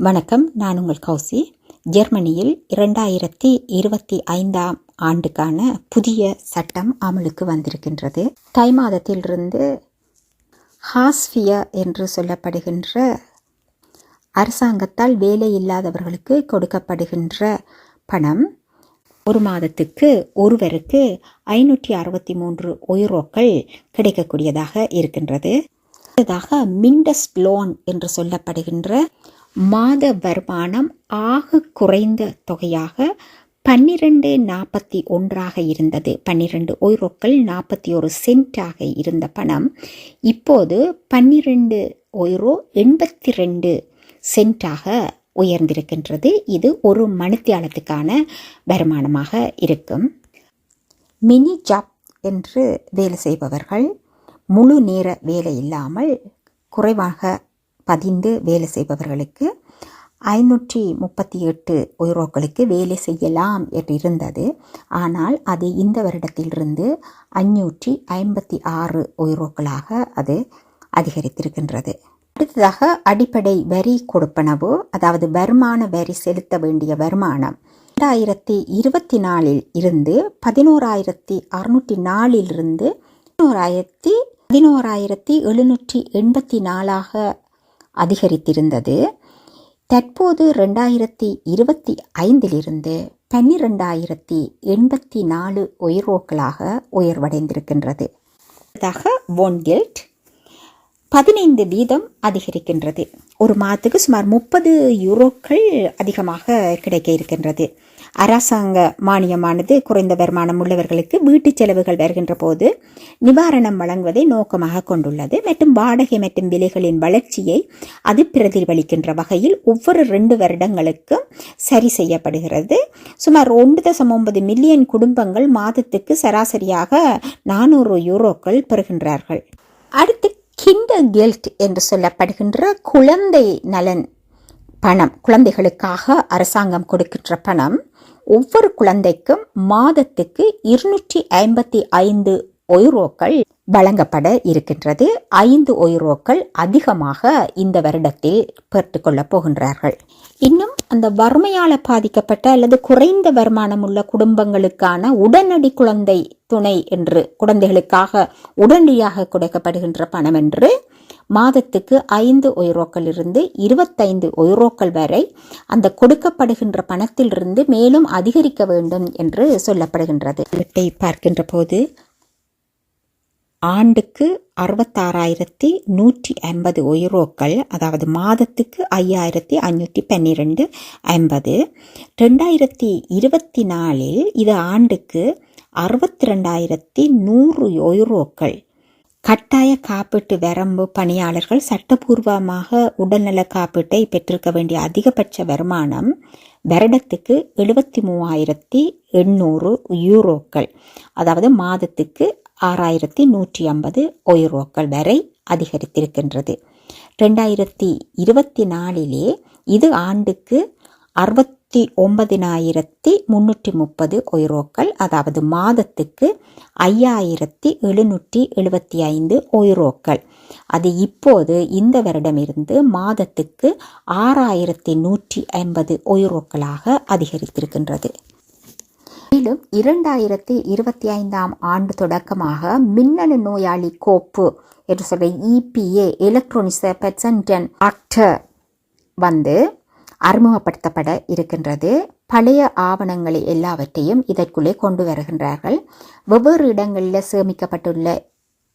வணக்கம் நான் உங்கள் கௌசி. ஜெர்மனியில் இரண்டாயிரத்தி இருபத்தி ஐந்தாம் ஆண்டுக்கான புதிய சட்டம் அமலுக்கு வந்திருக்கின்றது. தை மாதத்திலிருந்து ஹாஸ்பிய என்று சொல்லப்படுகின்ற அரசாங்கத்தால் வேலை இல்லாதவர்களுக்கு கொடுக்கப்படுகின்ற பணம். ஒரு மாதத்துக்கு ஒருவருக்கு ஐநூற்றி அறுபத்தி மூன்று உயிரோக்கள் கிடைக்கக்கூடியதாக இருக்கின்றது. அடுத்ததாக மிண்டஸ் லோன் என்று சொல்லப்படுகின்ற மாத வருமானம் ஆக குறைந்த தொகையாக பன்னிரண்டு நாற்பத்தி ஒன்றாக இருந்தது. பன்னிரெண்டு ஒய்ரோக்கள் நாற்பத்தி ஒரு சென்டாக இருந்த பணம் இப்போது பன்னிரெண்டு ஒய்ரோ எண்பத்தி ரெண்டு சென்டாக உயர்ந்திருக்கின்றது. இது ஒரு மணித்தியாலத்துக்கான வருமானமாக இருக்கும். மினி ஜாப் என்று வேலை செய்பவர்கள் முழு நேர வேலை இல்லாமல் குறைவாக பதிந்து வேலை செய்பவர்களுக்கு ஐநூற்றி முப்பத்தி எட்டு யூரோக்களுக்கு வேலை செய்யலாம் என்று இருந்தது. ஆனால் அது இந்த வருடத்திலிருந்து அஞ்சூற்றி ஐம்பத்தி ஆறு யூரோக்களாக அது அதிகரித்திருக்கின்றது. அடுத்ததாக அடிப்படை வரி கொடுப்பனவு அதாவது வருமான வரி செலுத்த வேண்டிய வருமானம். ரெண்டாயிரத்தி இருபத்தி நாலில் இருந்து பதினோராயிரத்தி அறுநூற்றி நாலிலிருந்து பதினோராயிரத்தி பதினோராயிரத்தி எழுநூற்றி எண்பத்தி நாலாக அதிகரித்திருந்தது. தற்போது ரெண்டாயிரத்தி இருபத்தி ஐந்திலிருந்து பன்னிரெண்டாயிரத்தி எண்பத்தி நாலு உயர்வோக்களாக உயர்வடைந்திருக்கின்றது. ஒன்கெல்ட் பதினைந்து வீதம் அதிகரிக்கின்றது. ஒரு மாதத்துக்கு சுமார் முப்பது யூரோக்கள் அதிகமாக கிடைக்க இருக்கின்றது. அரசாங்க மானியமானது குறைந்த வருமானம் உள்ளவர்களுக்கு வீட்டு செலவுகள் வருகின்ற போது நிவாரணம் வழங்குவதை நோக்கமாக கொண்டுள்ளது. மற்றும் வாடகை மற்றும் விலைகளின் வளர்ச்சியை அது பிரதிபலிக்கின்ற வகையில் ஒவ்வொரு ரெண்டு வருடங்களுக்கும் சரி செய்யப்படுகிறது. சுமார் ஒன்று தசம் ஒன்பது மில்லியன் குடும்பங்கள் மாதத்துக்கு சராசரியாக நானூறு யூரோக்கள் பெறுகின்றார்கள். அடுத்து கிண்டர் கெல்ட் என்று சொல்லப்படுகின்ற குழந்தை நலன் பணம் குழந்தைகளுக்காக அரசாங்கம் கொடுக்கின்ற பணம். ஒவ்வொரு குழந்தைக்கும் மாதத்துக்கு இருநூற்றி ஐம்பத்தி ஐந்து ஒய்ரோக்கள் வழங்கப்பட இருக்கின்றது. ஐந்து ஒய்ரோக்கள் அதிகமாக இந்த வருடத்தில் பெற்றுக்கொள்ளப் போகின்றார்கள். இன்னும் அந்த வறுமையால் பாதிக்கப்பட்ட அல்லது குறைந்த வருமானம் உள்ள குடும்பங்களுக்கான உடனடி குழந்தை துணை என்று குழந்தைகளுக்காக உடனடியாக கொடுக்கப்படுகின்ற பணம் என்று மாதத்துக்கு ஐந்து இருந்து இருபத்தைந்து ஒய்ரோக்கள் வரை அந்த கொடுக்கப்படுகின்ற பணத்திலிருந்து மேலும் அதிகரிக்க வேண்டும் என்று சொல்லப்படுகின்றது. பார்க்கின்ற போது ஆண்டுக்கு அறுபத்தாறாயிரத்தி நூற்றி ஐம்பது ஒய்ரோக்கள் அதாவது மாதத்துக்கு ஐயாயிரத்தி ஐநூற்றி பன்னிரெண்டு ஐம்பது. ரெண்டாயிரத்தி இருபத்தி நாலில் இது ஆண்டுக்கு அறுபத்தி ரெண்டாயிரத்தி நூறு யூரோக்கள். கட்டாய காப்பீட்டு வரம்பு பணியாளர்கள் சட்டபூர்வமாக உடல்நல காப்பீட்டை பெற்றிருக்க வேண்டிய அதிகபட்ச வருமானம் வருடத்துக்கு எழுபத்தி மூவாயிரத்தி எண்ணூறு யூரோக்கள். அதாவது மாதத்துக்கு ஆறாயிரத்தி நூற்றி ஐம்பது ஒயூரோக்கள் வரை அதிகரித்திருக்கின்றது. ரெண்டாயிரத்தி இருபத்தி நாலிலே இது ஆண்டுக்கு அறுபத்தி ஒன்பதினாயிரத்தி முன்னூற்றி முப்பது ஒய்ரோக்கள் அதாவது மாதத்துக்கு ஐயாயிரத்தி எழுநூற்றி எழுபத்தி ஐந்து ஒய்ரோக்கள் அது இப்போது இந்த வருடமிருந்து மாதத்துக்கு ஆறாயிரத்தி நூற்றி ஐம்பது ஒய்ரோக்களாக அதிகரித்திருக்கின்றது. மேலும் இரண்டாயிரத்தி இருபத்தி ஐந்தாம் ஆண்டு தொடக்கமாக மின்னணு நோயாளி கோப்பு என்று சொல்ற இபிஏ எலக்ட்ரானிக்ஸ் பெட்சன்டன் ஆக்டர் வந்து அறிமுகப்படுத்தப்பட இருக்கின்றது. பழைய ஆவணங்களை எல்லாவற்றையும் இதற்குள்ளே கொண்டு வருகின்றார்கள். வெவ்வேறு இடங்களில் சேமிக்கப்பட்டுள்ள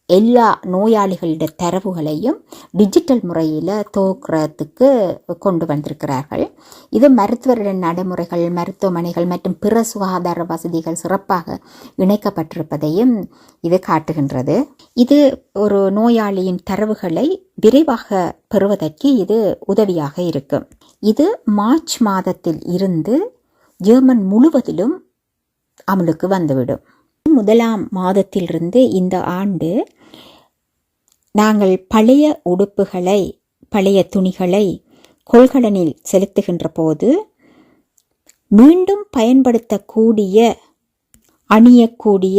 எல்லா நோயாளிகளிட தரவுகளையும் டிஜிட்டல் முறையில் துவக்கிறதுக்கு கொண்டு வந்திருக்கிறார்கள். இது மருத்துவரிட நடைமுறைகள் மருத்துவமனைகள் மற்றும் பிற சுகாதார வசதிகள் சிறப்பாக இணைக்கப்பட்டிருப்பதையும் இது காட்டுகின்றது. இது ஒரு நோயாளியின் தரவுகளை விரைவாக பெறுவதற்கு இது உதவியாக இருக்கும் இது மார்ச் மாதத்தில் இருந்து ஜெர்மன் முழுவதிலும் அமலுக்கு வந்துவிடும். முதலாம் மாதத்திலிருந்து இந்த ஆண்டு நாங்கள் பழைய உடுப்புகளை பழைய துணிகளை கொள்கலனில் செலுத்துகின்ற போது மீண்டும் பயன்படுத்தக்கூடிய அணியக்கூடிய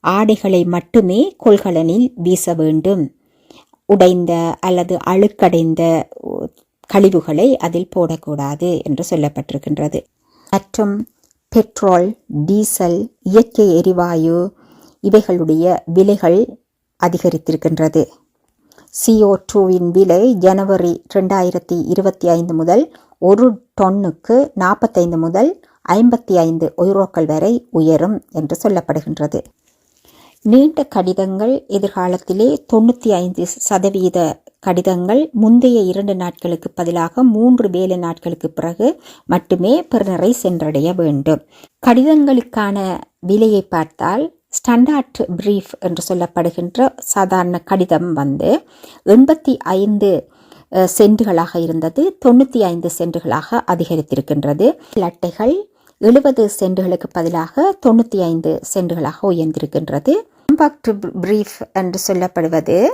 ஆடைகளை மட்டுமே கொள்கலனில் வீச வேண்டும். உடைந்த அல்லது அழுக்கடைந்த கழிவுகளை அதில் போடக்கூடாது என்று சொல்லப்பட்டிருக்கின்றது. மற்றும் பெட்ரோல் டீசல் இயற்கை எரிவாயு இவைகளுடைய விலைகள் அதிகரித்திருக்கின்றது. சிஓ டூவின் விலை ஜனவரி ரெண்டாயிரத்தி இருபத்தி ஐந்து முதல் ஒரு டொன்னுக்கு நாற்பத்தைந்து முதல் ஐம்பத்தி ஐந்து ஒய்ரோக்கள் வரை உயரும் என்று சொல்லப்படுகின்றது. நீண்ட கடிதங்கள் எதிர்காலத்திலே தொண்ணூற்றி ஐந்து சதவீத கடிதங்கள் முந்தைய இரண்டு நாட்களுக்கு பதிலாக மூன்று வேலை நாட்களுக்கு பிறகு மட்டுமே பெறுநரை சென்றடைய வேண்டும். கடிதங்களுக்கான விலையை பார்த்தால் ஸ்டாண்டர்ட் பிரீஃப் என்று சொல்லப்படுகின்ற சாதாரண கடிதம் வந்து எண்பத்தி ஐந்து சென்டுகளாக இருந்தது. தொண்ணூற்றி ஐந்து சென்ட்டுகளாக அதிகரித்திருக்கின்றது. லட்டைகள் எழுபது சென்டுகளுக்கு பதிலாக தொண்ணூற்றி ஐந்து சென்டுகளாக உயர்ந்திருக்கின்றது. காம்பாக்ட் பிரீஃப் என்று சொல்லப்படுவது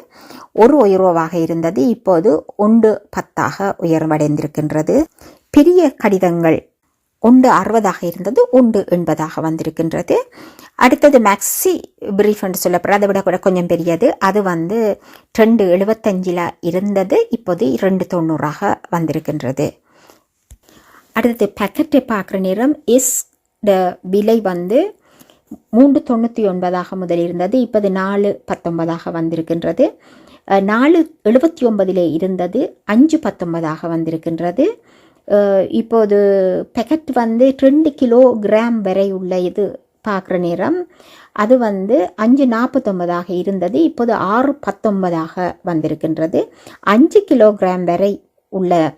ஒரு உயர்வாக இருந்தது. இப்போது ஒன்று பத்தாக உயர்வடைந்திருக்கின்றது. பெரிய கடிதங்கள் ஒன்று அறுபதாக இருந்தது ஒன்று எண்பதாக வந்திருக்கின்றது. அடுத்தது மேக்ஸி பிரீஃப் என்று சொல்லப்படுற அதை விட கூட கொஞ்சம் பெரியது. அது வந்து ரெண்டு எழுபத்தஞ்சில் இருந்தது. இப்போது இரண்டு தொண்ணூறாக வந்திருக்கின்றது. அடுத்தது பேக்கெட்டை பார்க்குற நேரம் எஸ் ட விலை வந்து மூன்று தொண்ணூற்றி ஒன்பதாக முதல் இருந்தது இப்போது நாலு பத்தொன்பதாக வந்திருக்கின்றது. நாலு எழுபத்தி ஒன்பதிலே இருந்தது. அஞ்சு பத்தொன்பதாக வந்திருக்கின்றது. இப்போது பேக்கெட் வந்து ரெண்டு கிலோ கிராம் வரை உள்ள இது பார்க்குற நேரம். அது வந்து அஞ்சு நாற்பத்தொன்பதாக இருந்தது. இப்போது ஆறு பத்தொன்பதாக வந்திருக்கின்றது. அஞ்சு கிலோகிராம் வரை உள்ள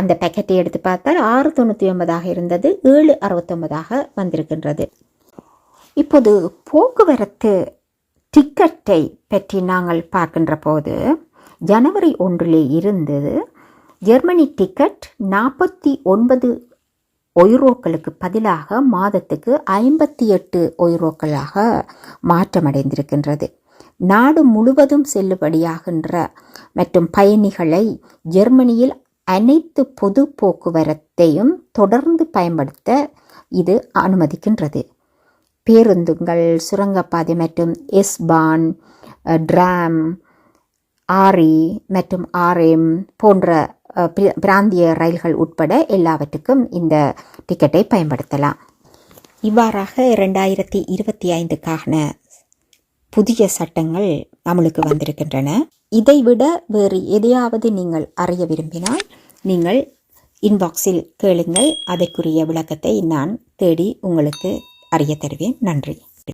அந்த பேக்கெட்டை எடுத்து பார்த்தால் ஆறு தொண்ணூற்றி ஒன்பதாக இருந்தது. ஏழு அறுபத்தொன்பதாக வந்திருக்கின்றது. இப்போது போக்குவரத்து டிக்கெட்டை பற்றி நாங்கள் பார்க்கின்ற போது ஜனவரி ஒன்றிலே இருந்து ஜெர்மனி டிக்கெட் நாற்பத்தி ஒன்பது ஒய்ரோக்களுக்கு பதிலாக மாதத்துக்கு ஐம்பத்தி எட்டு ஒய்ரோக்களாக மாற்றமடைந்திருக்கின்றது. நாடு முழுவதும் செல்லுபடியாகின்ற மற்றும் பயணிகளை ஜெர்மனியில் அனைத்து பொது போக்குவரத்தையும் தொடர்ந்து பயன்படுத்த இது அனுமதிக்கின்றது. பேருந்துகள் சுரங்கப்பாதை மற்றும் எஸ்பான் ட்ராம் ஆரி மற்றும் ஆர்எம் போன்ற பிர- பிராந்திய ரயில்கள் உட்பட எல்லாவற்றுக்கும் இந்த டிக்கெட்டை பயன்படுத்தலாம். இவ்வாறாக இரண்டாயிரத்தி இருபத்தி ஐந்துக்கான புதிய சட்டங்கள் அமலுக்கு வந்திருக்கின்றன. இதைவிட வேறு எதையாவது நீங்கள் அறிய விரும்பினால் நீங்கள் இன்பாக்ஸில் கேளுங்கள். அதற்குரிய விளக்கத்தை நான் தேடி உங்களுக்கு அறிய தருவேன். நன்றி.